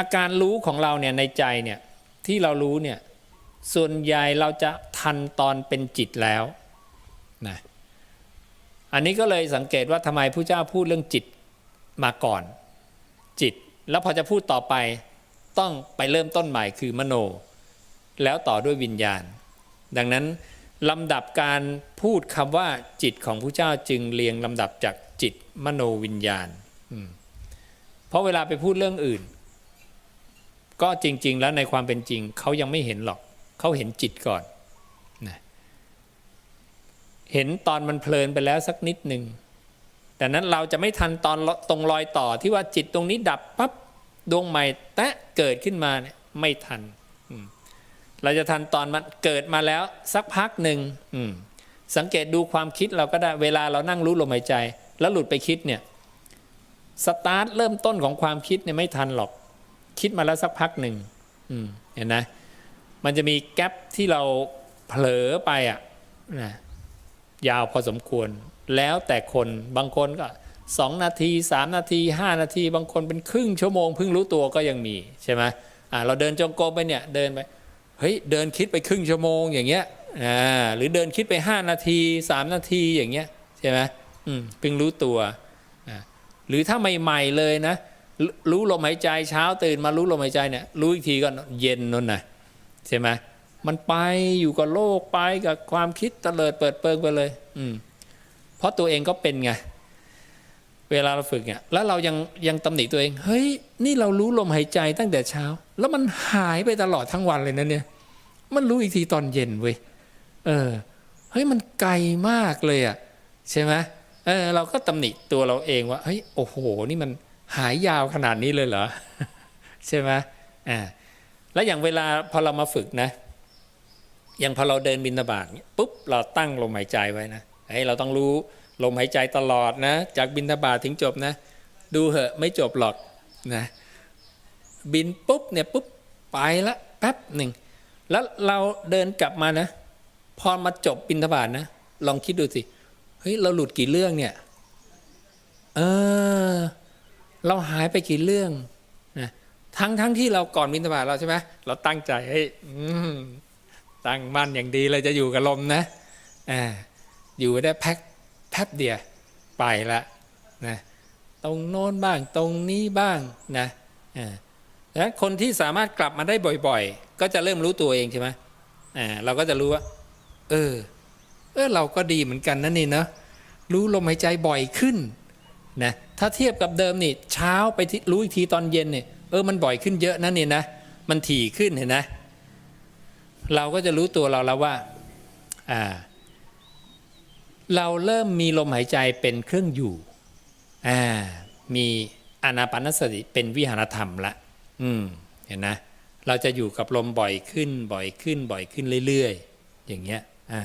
อาการรู้ของเราเนี่ยในใจเนี่ยที่เรารู้เนี่ยส่วนใหญ่เราจะทันตอนเป็นจิตแล้วนะอันนี้ก็เลยสังเกตว่าทำไมผู้เจ้าพูดเรื่องจิตมาก่อน จิต แล้วพอจะพูดต่อไปต้องไปเริ่มต้นใหม่คือมโน แล้วต่อด้วยวิญญาณ ดังนั้นลำดับการพูดคำว่าจิตของผู้เจ้าจึงเรียงลำดับจากจิตมโนวิญญาณเพราะเวลาไปพูดเรื่องอื่น ก็จริง ๆ แล้วในความเป็นจริงเขายังไม่เห็นหรอกเขาเห็นจิตก่อนนะเห็นตอนมันเพลินไปแล้วสักนิดหนึ่งแต่นั้นเราจะไม่ทันตอนตรงรอยต่อที่ว่าจิตตรงนี้ดับปั๊บดวงใหม่แตะเกิดขึ้นมาเนี่ยไม่ทัน เราจะทันตอนมันเกิดมาแล้วสักพักหนึ่งสังเกตดูความคิดเราก็ได้เวลาเรานั่งรู้ลมหายใจ แล้วหลุดไปคิดเนี่ยสตาร์ทเริ่มต้นของความคิดเนี่ยไม่ทันหรอก คิดมาแล้วสักพักหนึ่งเห็นนะมันจะมีแกลบที่เราเผลอไปอะนะยาวพอสมควร แล้วแต่คนบางคนก็สองนาทีสามนาทีห้านาที บางคนเป็นครึ่งชั่วโมงเพิ่งรู้ตัวก็ยังมีใช่ไหมอ่าเราเดินจงกรมไปเนี่ยเดินไปเฮ้ยเดินคิดไปครึ่งชั่วโมงอย่างเงี้ยอ่าหรือเดินคิดไปห้านาทีสามนาทีอย่างเงี้ยใช่ไหมอืมเพิ่งรู้ตัวอ่าหรือถ้าใหม่ๆเลยนะ รู้ลมหายใจเช้าตื่นมารู้ลมหายใจเนี่ยรู้อีกทีก็เย็นนั่นน่ะใช่ไหมมันไปอยู่กับโลกไปกับความคิดเตลิดเปิดเปิงไปเลย อืมเพราะตัวเองก็เป็นไงเวลาเราฝึกเนี่ยแล้วเรายังยังตำหนิตัวเอง เฮ้ย นี่เรารู้ลมหายใจตั้งแต่เช้า แล้วมันหายไปตลอดทั้งวันเลยนะเนี่ย มันรู้อีกทีตอนเย็นเว้ยเออเฮ้ยมันไกลมากเลยอะ ใช่ไหมเออเราก็ตำหนิตัวเราเองว่าเฮ้ยโอ้โห นี่มัน หายยาวขนาดนี้เลยเหรอ ใช่ไหมอ่าแล้วอย่างเวลาพอเรามาฝึกนะ อย่างพอเราเดินบินตบาตเนี่ยปุ๊บเราตั้งลมหายใจไว้นะเฮ้ยเราต้องรู้ลมหายใจตลอดนะ จากบินตบาตถึงจบนะ ดูเหอะไม่จบหรอกนะบินปุ๊บเนี่ยปุ๊บไปละแป๊บหนึ่งแล้วเราเดินกลับมานะ พอมาจบบินตบาตนะ ลองคิดดูสิเฮ้ยเราหลุดกี่เรื่องเนี่ย เออ เราหายไปกี่เรื่องนะทั้งทั้งที่เราก่อนบินตบาตเราใช่ไหมเราตั้งใจให้ตั้งมั่นอย่างดีเลยจะอยู่กับลมนะอ่าอยู่ได้แพ็คแป๊บเดียวไปละนะตรงโน้นบ้างตรงนี้บ้างนะอ่าแล้วคนที่สามารถกลับมาได้บ่อย ๆ ก็จะเริ่มรู้ตัวเองใช่ไหมอ่าเราก็จะรู้ว่า เออ เออเราก็ดีเหมือนกันนะนี่เนาะรู้ลมหายใจบ่อยขึ้นนะ ถ้าเทียบกับเดิมนี่เช้าไปรู้อีกทีตอนเย็นเนี่ยเออมันบ่อยขึ้นเยอะนะนี่นะมันถี่ขึ้นเห็นนะ เราก็จะรู้ตัวเราแล้วว่าอ่า เราเริ่มมีลมหายใจเป็นเครื่องอยู่อ่ามีอนาปานสติเป็นวิหารธรรมละอืมเห็นนะ เราจะอยู่กับลมบ่อยขึ้นบ่อยขึ้นบ่อยขึ้นเรื่อย ๆ อย่างเงี้ยอ่า